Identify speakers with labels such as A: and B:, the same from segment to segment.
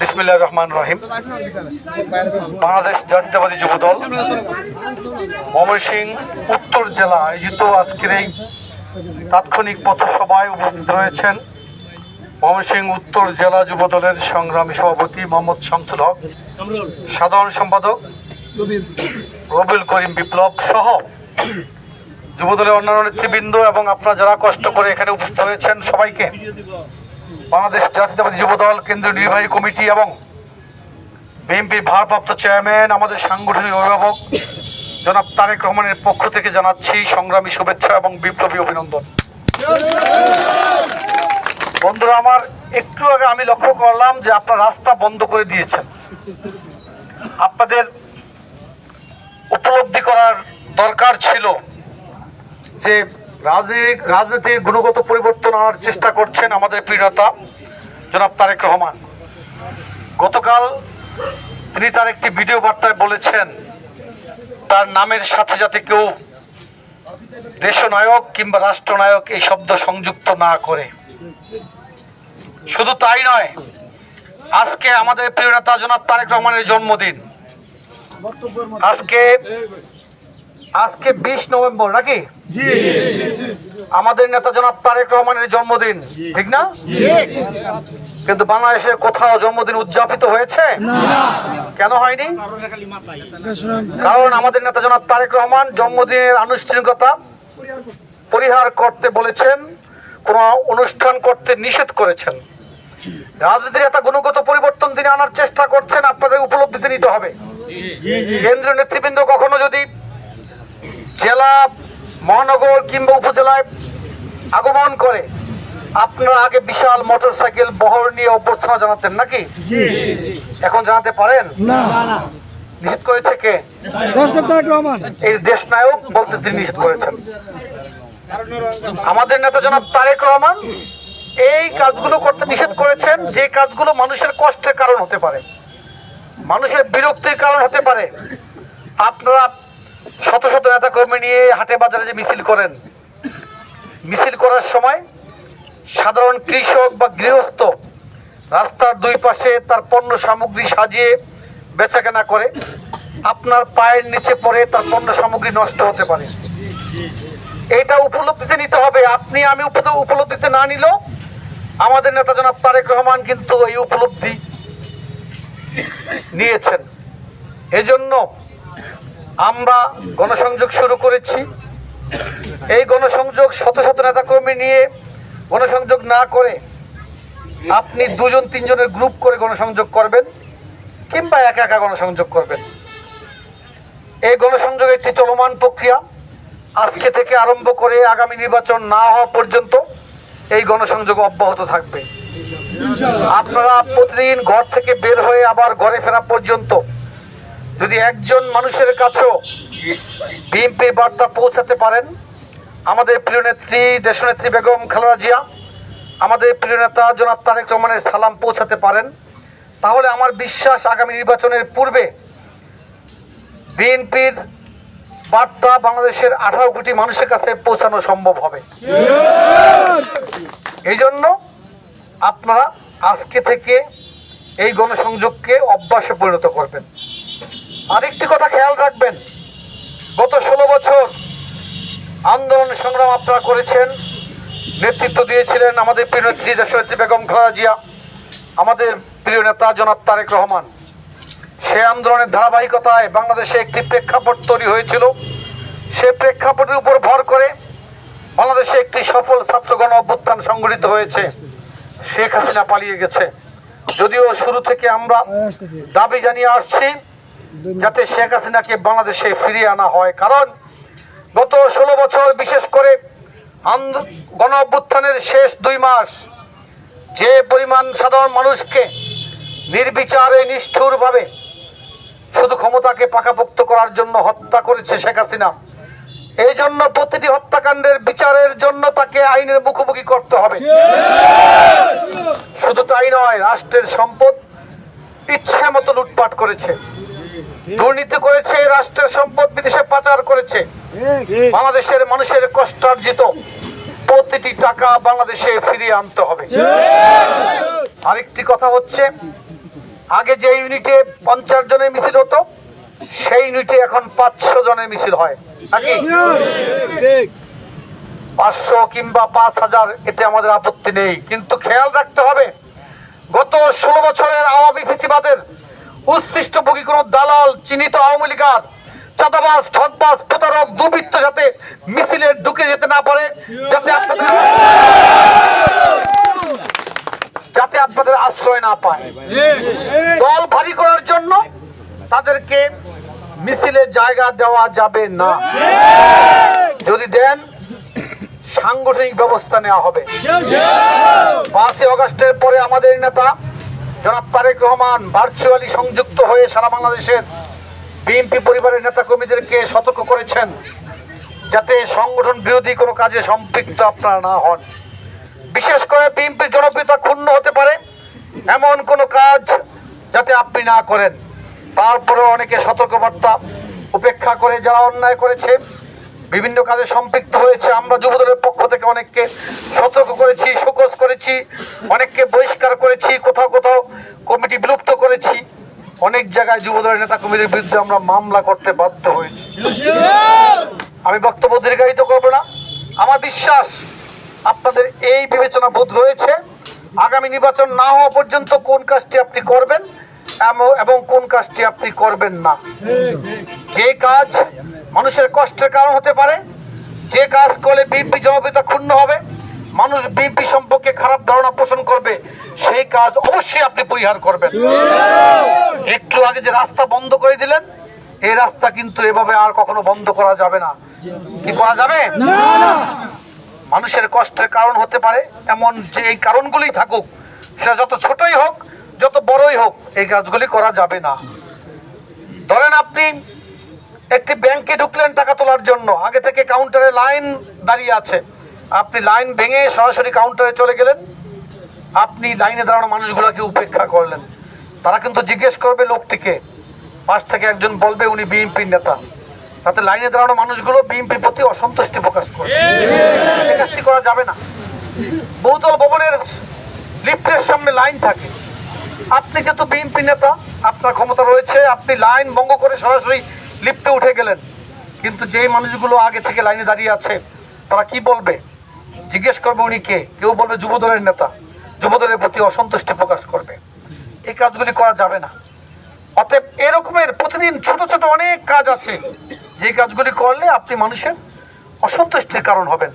A: বিসমিল্লাহ রহমান রহিম। বাংলাদেশ জাতীয়তাবাদী যুব দল ময়মনসিংহ, উত্তর জেলা আয়োজিত আজকের এই তাৎক্ষণিক পথসভায় উপস্থিত রয়েছেন ময়মনসিংহ উত্তর জেলা যুব দলের সংগ্রামী সভাপতি মোহাম্মদ শামসুল হক, সাধারণ সম্পাদক রবিউল করিম বিপ্লব সহ যুবদলের অন্যান্য নেতৃবৃন্দ এবং আপনারা যারা কষ্ট করে এখানে উপস্থিত হয়েছেন সবাইকে বাংলাদেশ জাতীয়তাবাদী যুব দল কেন্দ্রীয় নির্বাহী কমিটি এবং বিএনপির ভারপ্রাপ্ত চেয়ারম্যান, আমাদের সাংগঠনিক অভিভাবক জনাব তারেক রহমানের পক্ষ থেকে জানাচ্ছি সংগ্রামী শুভেচ্ছা এবং বিপ্লবী অভিনন্দন। বন্ধুরা, আমার একটু আগে আমি লক্ষ্য করলাম যে আপনার রাস্তা বন্ধ করে দিয়েছেন। আপনাদের উপলব্ধি করার দরকার ছিল যে রাজনীতি রাজনীতির গুণগত পরিবর্তন আনার চেষ্টা করছেন আমাদের প্রিয়তা জনাব তারেক রহমান। গতকাল তিনি তার একটি ভিডিও বার্তায় বলেছেন, তার নামের সাথে যাতে কেউ দেশনায়ক কিংবা রাষ্ট্রনায়ক এই শব্দ সংযুক্ত না করে। শুধু তাই নয়, আজকে আমাদের প্রিয় নেতা জনাব তারেক রহমানের জন্মদিন। আজকে আজকে বিশ নভেম্বর নাকি? আমাদের নেতা জনাব তারেক রহমানের জন্মদিন ঠিক না? কিন্তু বাংলাদেশে কোথাও জন্মদিন উদযাপিত হয়েছে? কেন হয়নি? কারণ আমাদের নেতা জনাব তারেক রহমান জন্মদিনের আনুষ্ঠানিকতা পরিহার করতে বলেছেন কোন অনুষ্ঠান করতে নিষেধ করেছেন। রাজনীতির একটা গুণগত পরিবর্তন তিনি আনার চেষ্টা করছেন আপনাদের উপলব্ধিতে নিতে হবে। কেন্দ্রীয় নেতৃবৃন্দ কখনো যদি জেলা মহানগর কিংবা উপজেলায় আগমন করে। আপনারা আগে বিশাল মোটর সাইকেল বহর নিয়ে অভ্যর্থনা জানাতেন নাকি? এখন জানাতে পারেন? নিষেধ করেছে কে? এই দেশ নায়ক বলতে তিনি নিষেধ করেছেন। আমাদের নেতা জনাব তারেক রহমান এই কাজগুলো করতে নিষেধ করেছেন যে কাজগুলো মানুষের কষ্টের কারণ হতে পারে। মানুষের বিরক্তির কারণ হতে পারে। আপনারা শত শত নেতা কর্মী নিয়ে হাটে বাজারে যে মিছিল করেন, মিছিল করার সময় সাধারণ কৃষক বা গৃহস্থ রাস্তার দুই পাশে তার পণ্য সামগ্রী সাজিয়ে বেচাকেনা করে, আপনার পায়ের নিচে পড়ে তার পণ্য সামগ্রী নষ্ট হতে পারে। এটা উপলব্ধিতে নিতে হবে। আপনি আমি উপ- উপলব্ধিতে না নিলেও আমাদের নেতা জনাব তারেক রহমান কিন্তু এই উপলব্ধি নিয়েছেন। এজন্য আমরা গণসংযোগ শুরু করেছি। এই গণসংযোগ শত শত নেতাকর্মী নিয়ে গণসংযোগ না করে আপনি দুজন, তিনজনের গ্রুপ করে গণসংযোগ করবেন কিংবা একা একা গণসংযোগ করবেন। এই গণসংযোগ একটি চলমান প্রক্রিয়া। আজকে থেকে আরম্ভ করে আগামী নির্বাচন না হওয়া পর্যন্ত এই গণসংযোগ অব্যাহত থাকবে। আপনারা প্রতিদিন ঘর থেকে বের হয়ে আবার ঘরে ফেরা পর্যন্ত যদি একজন মানুষের কাছেও বিএনপির বার্তা পৌঁছাতে পারেন, আমাদের প্রিয় নেত্রী, দেশনেত্রী বেগম খালেদা জিয়া, আমাদের প্রিয় নেতা জনাব তারেক রহমানের সালাম পৌঁছাতে পারেন, তাহলে আমার বিশ্বাস আগামী নির্বাচনের পূর্বে বিএনপির বার্তা বাংলাদেশের আঠারো কোটি মানুষের কাছে পৌঁছানো সম্ভব হবে। এই জন্য আপনারা আজকে থেকে এই গণসংযোগকে অভ্যাসে পরিণত করবেন। আরেকটি কথা খেয়াল রাখবেন। গত ষোলো বছর আন্দোলন সংগ্রাম আপনারা করেছেন, নেতৃত্ব দিয়েছিলেন আমাদের প্রিয় নেত্রী দেশনেত্রী বেগম খালেদা জিয়া, আমাদের প্রিয় নেতা জনাব তারেক রহমান। সে আন্দোলনের ধারাবাহিকতায় বাংলাদেশে একটি প্রেক্ষাপট তৈরি হয়েছিল। সে প্রেক্ষাপটের উপর ভর করে বাংলাদেশে একটি সফল ছাত্রগণ অভ্যুত্থান সংগঠিত হয়েছে। শেখ হাসিনা পালিয়ে গেছে। যদিও শুরু থেকে আমরা দাবি জানিয়ে আসছি যাতে শেখ হাসিনাকে বাংলাদেশে ফিরিয়ে আনা হয়। কারণ গত ষোলো বছর বিশেষ করে গণ অভ্যুত্থানের শেষ দুই মাস যে পরিমাণ সাধারণ মানুষকে নির্বিচারে নিষ্ঠুরভাবে শুধু ক্ষমতাকে পাকাপোক্ত করার জন্য হত্যা করেছে শেখ হাসিনা এই জন্য প্রতিটি হত্যাকাণ্ডের বিচারের জন্য তাকে আইনের মুখোমুখি করতে হবে। শুধু তাই নয় রাষ্ট্রের সম্পদ ইচ্ছে মতো লুটপাট করেছে। দুর্নীতি করেছে রাষ্ট্রের সম্পদ বিদেশে পাচার করেছে। বাংলাদেশের মানুষের কষ্টার্জিত প্রতিটি টাকা বাংলাদেশে ফিরিয়ে আনতে হবে। আরেকটি কথা হচ্ছে আগে যে ইউনিটে পঞ্চাশ জনের মিছিল হতো সেই ইউনিটে এখন পাঁচশো জনের মিছিল হয়। নাকি? পাঁচশো কিংবা পাঁচ হাজার এতে আমাদের আপত্তি নেই। কিন্তু খেয়াল রাখতে হবে গত ষোলো বছরের আওয়ামী ফেসিবাদের উচ্ছিষ্ট ভোগী কোন দালাল, চিহ্নিত আওয়ামী লীগার চাঁদাবাজ ঠকবাজ প্রতারক, দুর্বৃত্ত যাতে মিছিলে ঢুকে যেতে না পারে, যাতে আপনাদের যাতে আপনাদের আশ্রয় না পায়। দল ভারী করার জন্য তাদেরকে মিছিলে জায়গা দেওয়া যাবে না। যদি দেন, সাংগঠনিক ব্যবস্থা নেওয়া হবে। পাঁচই অগস্টের পরে আমাদের নেতা জনাব তারেক রহমান ভার্চুয়ালি সংযুক্ত হয়ে সারা বাংলাদেশের বিএনপি পরিবারের নেতা কর্মীদেরকে সতর্ক করেছেন যাতে সংগঠন বিরোধী কোনো কাজে সম্পৃক্ত আপনারা না হন। বিশেষ করে বিএনপির জনপ্রিয়তা ক্ষুণ্ণ হতে পারে এমন কোনো কাজ যাতে আপনি না করেন। তারপরে অনেকে সতর্কবার্তা উপেক্ষা করে যারা অন্যায় করেছে বিভিন্ন কাজে সম্পৃক্ত হয়েছে। আমরা যুবদলের পক্ষ থেকে অনেককে সতর্ক করেছি, শোকজ করেছি, অনেককে বহিষ্কার করেছি, কোথাও কোথাও কমিটি বিলুপ্ত করেছি। অনেক জায়গায় যুবদলের নেতা কর্মীদের বিরুদ্ধে আমরা মামলা করতে বাধ্য হয়েছি। আমি বক্তব্য দীর্ঘায়িত করব না। আমার বিশ্বাস, আপনাদের এই বিবেচনা বোধ রয়েছে। আগামী নির্বাচন না হওয়া পর্যন্ত কোন কাজটি আপনি করবেন এবং কোন কাজটি আপনি করবেন না? যে কাজ মানুষের কষ্টের কারণ হতে পারে যে কাজ করলে বিএনপি জনপ্রিয়তা ক্ষুণ্ণ হবে মানুষ বিএনপি সম্পর্কে খারাপ ধারণা পোষণ করবে সেই কাজ অবশ্যই আপনি পরিহার করবেন। একটু আগে যে রাস্তা বন্ধ করে দিলেন এই রাস্তা কিন্তু এভাবে আর কখনো বন্ধ করা যাবে না। কি করা যাবে? মানুষের কষ্টের কারণ হতে পারে এমন যে এই কারণগুলি থাকুক সেটা যত ছোটই হোক যত বড়ই হোক, এই কাজগুলি করা যাবে না। ধরেন আপনি একটি ব্যাংকে ঢুকলেন টাকা তোলার জন্য, আগে থেকে কাউন্টারে লাইন দাঁড়িয়ে আছে। আপনি লাইন ভেঙে সরাসরি কাউন্টারে চলে গেলেন। আপনি লাইনে দাঁড়ানো মানুষগুলোকে উপেক্ষা করলেন। তারা কিন্তু জিজ্ঞেস করবে লোকটিকে। পাশ থেকে একজন বলবে, উনি বিএনপির নেতা। তাতে লাইনে দাঁড়ানো মানুষগুলো বিএনপির প্রতি অসন্তুষ্টি প্রকাশ করবে। করা যাবে না। বহুতল ভবনের লিফটের সামনে লাইন থাকে। আপনি যেহেতু বিএনপি নেতা, আপনার ক্ষমতা রয়েছে, আপনি লাইন ভঙ্গ করে সরাসরি লিফটে উঠে গেলেন। কিন্তু যেই মানুষগুলো আগে থেকে লাইনে দাঁড়িয়ে আছে, তারা কি বলবে? জিজ্ঞেস করবে উনি কে? কেউ বলবে যুবদলের নেতা। যুবদলের প্রতি অসন্তুষ্টি প্রকাশ করবে। এই কাজগুলি করা যাবে না। অতএব এরকমের প্রতিদিন ছোট ছোট অনেক কাজ আছে। যে কাজগুলি করলে আপনি মানুষের অসন্তুষ্টির কারণ হবেন।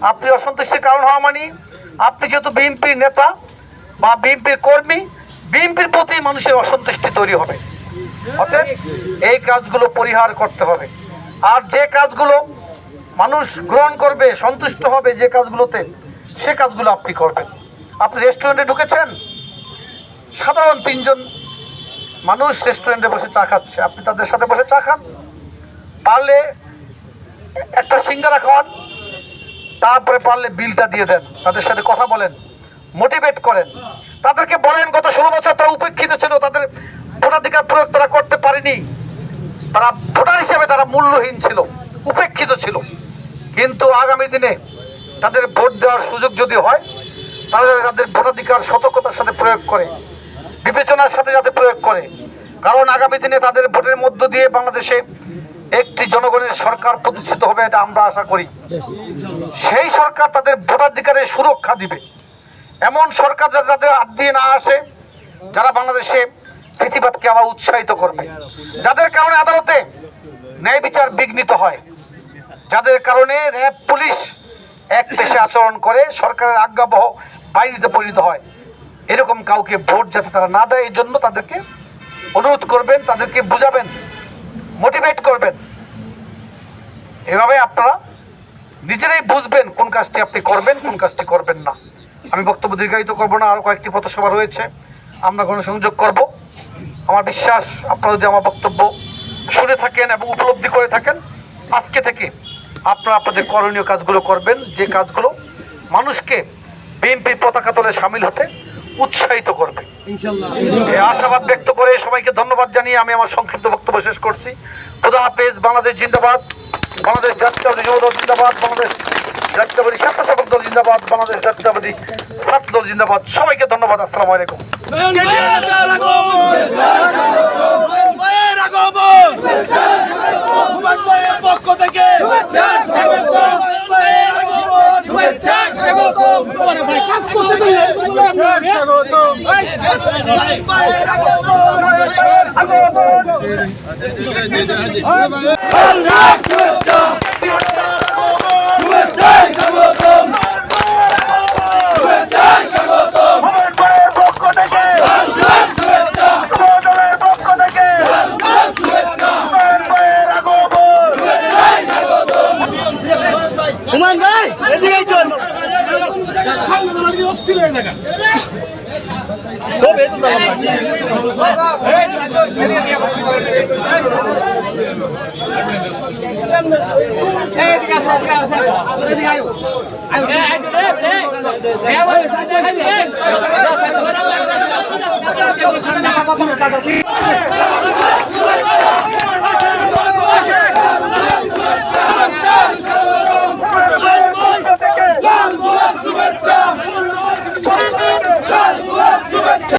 A: আপনি অসন্তুষ্টির কারণ হওয়া মানে আপনি যেহেতু বিএনপির নেতা বা বিএনপির কর্মী বিএনপির প্রতি মানুষের অসন্তুষ্টি তৈরি হবে। অতএব এই কাজগুলো পরিহার করতে হবে। আর যে কাজগুলো মানুষ গ্রহণ করবে, সন্তুষ্ট হবে যে কাজগুলোতে, সে কাজগুলো আপনি করবেন। আপনি রেস্টুরেন্টে ঢুকেছেন, সাধারণ তিনজন মানুষ রেস্টুরেন্টে বসে চা খাচ্ছে। আপনি তাদের সাথে বসে চা খান। পারলে একটা সিঙ্গারা খাওয়ান, তারপরে পারলে বিলটা দিয়ে দেন। তাদের সাথে কথা বলেন। মোটিভেট করেন। তাদেরকে বলেন, গত ষোলো বছর তারা উপেক্ষিত ছিল, তাদের ভোটাধিকার প্রয়োগ তারা করতে পারেনি। তারা ভোটার হিসেবে তারা মূল্যহীন ছিল, উপেক্ষিত ছিল। কিন্তু আগামী দিনে তাদের ভোট দেওয়ার সুযোগ যদি হয় তারা যাতে তাদের ভোটাধিকার সতর্কতার সাথে প্রয়োগ করে, বিবেচনার সাথে যাতে প্রয়োগ করে। কারণ আগামী দিনে তাদের ভোটের মধ্য দিয়ে বাংলাদেশে একটি জনগণের সরকার প্রতিষ্ঠিত হবে, এটা আমরা আশা করি। সেই সরকার তাদের ভোটাধিকারের সুরক্ষা দিবে। এমন সরকার যাতে হাত দিয়ে না আসে, যারা বাংলাদেশে প্রতিবাদকে আবার উৎসাহিত করবে। যাদের কারণে আদালতে ন্যায় বিচার বিঘ্নিত হয়, যাদের কারণে র্যাব পুলিশ এক পেশে আচরণ করে, সরকারের আজ্ঞাবহ বাহিনীতে পরিণত হয়। এরকম কাউকে ভোট যাতে তারা না দেয়, এই জন্য তাদেরকে অনুরোধ করবেন, তাদেরকে বুঝাবেন মোটিভেট করবেন। এভাবে আপনারা নিজেরাই বুঝবেন কোন কাজটি আপনি করবেন, কোন কাজটি করবেন না। আমি বক্তব্য দীর্ঘায়িত করব না আরও কয়েকটি পথসভা রয়েছে। আমরা গণসংযোগ করব। আমার বিশ্বাস আপনারা যদি আমার বক্তব্য শুনে থাকেন এবং উপলব্ধি করে থাকেন আজকে থেকে আপনারা আপনাদের করণীয় কাজগুলো করবেন। যে কাজগুলো মানুষকে বিএনপির পতাকা তলে সামিল হতে উৎসাহিত করবে। আশাবাদ ব্যক্ত করে সবাইকে ধন্যবাদ জানিয়ে আমি আমার সংক্ষিপ্ত বক্তব্য শেষ করছি। খুদা হাফেজ বাংলাদেশ জিন্দাবাদ বাংলাদেশ জাতীয় জিন্দাবাদ বাংলাদেশ জাতীয়বাদী স্বেচ্ছাসেবক দল জিন্দাবাদ বাংলাদেশ জাতীয়তাবাদী ছাত্র দল জিন্দাবাদ। সবাইকে ধন্যবাদ আসসালামু আলাইকুম।
B: পক্ষ
C: শুভেচ্ছা।